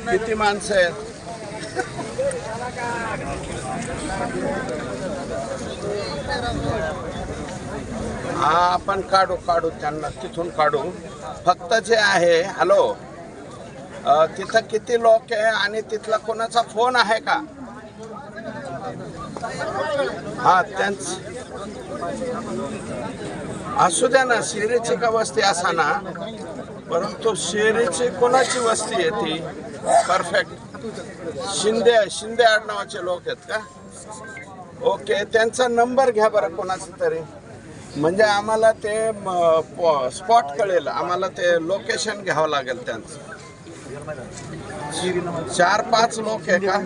किती माणसं आहेत? हा आपण काढू काढू त्यांना तिथून काढू. फक्त जे आहे हॅलो? तिथं किती लोक आहे आणि तिथला कोणाचा फोन आहे का? हा त्यांच असू द्या ना शिरीची का वस्ती असा ना परंतु शिरीची कोणाची वस्ती आहे ती? परफेक्ट शिंदे शिंदे आडनावाचे लोक आहेत का? ओके त्यांचा नंबर घ्या बरं कोणाचा तरी. म्हणजे आम्हाला ते स्पॉट कळेल. आम्हाला ते लोकेशन घ्यावं लागेल त्यांचं. चार पाच लोक आहे का?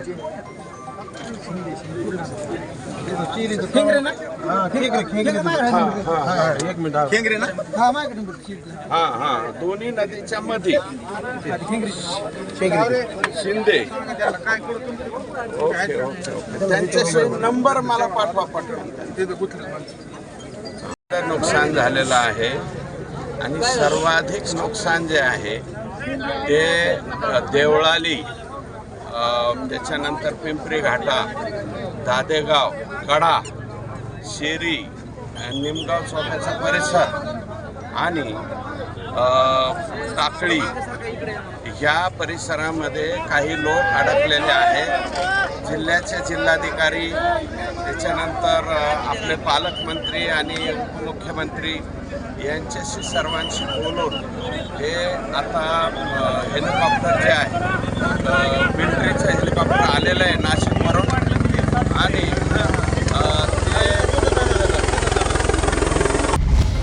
हा हा एक मिनिट खेंगरे ना हा माझ्याकडे हा हा दोन्ही नदीच्या मध्ये शिंदे ओके ओके ओके त्यांच्याशी नंबर मला पाठवा पाठवून नुकसान झालेलं आहे. आणि सर्वाधिक नुकसान जे आहे ते देवळाली त्याच्यानंतर पिंपरी घाटा दादेगाव कडा शेरी निमगाव सोप्याचा परिसर आणि टाकळी ह्या परिसरामध्ये काही लोक अडकलेले आहेत. जिल्ह्याचे जिल्हाधिकारी त्याच्यानंतर आपले पालकमंत्री आणि उपमुख्यमंत्री यांच्याशी सर्वांशी बोलून हे आता हेलिकॉप्टर जे आहे मिलिटरीचं हेलिकॉप्टर आलेलं आहे. नाशिक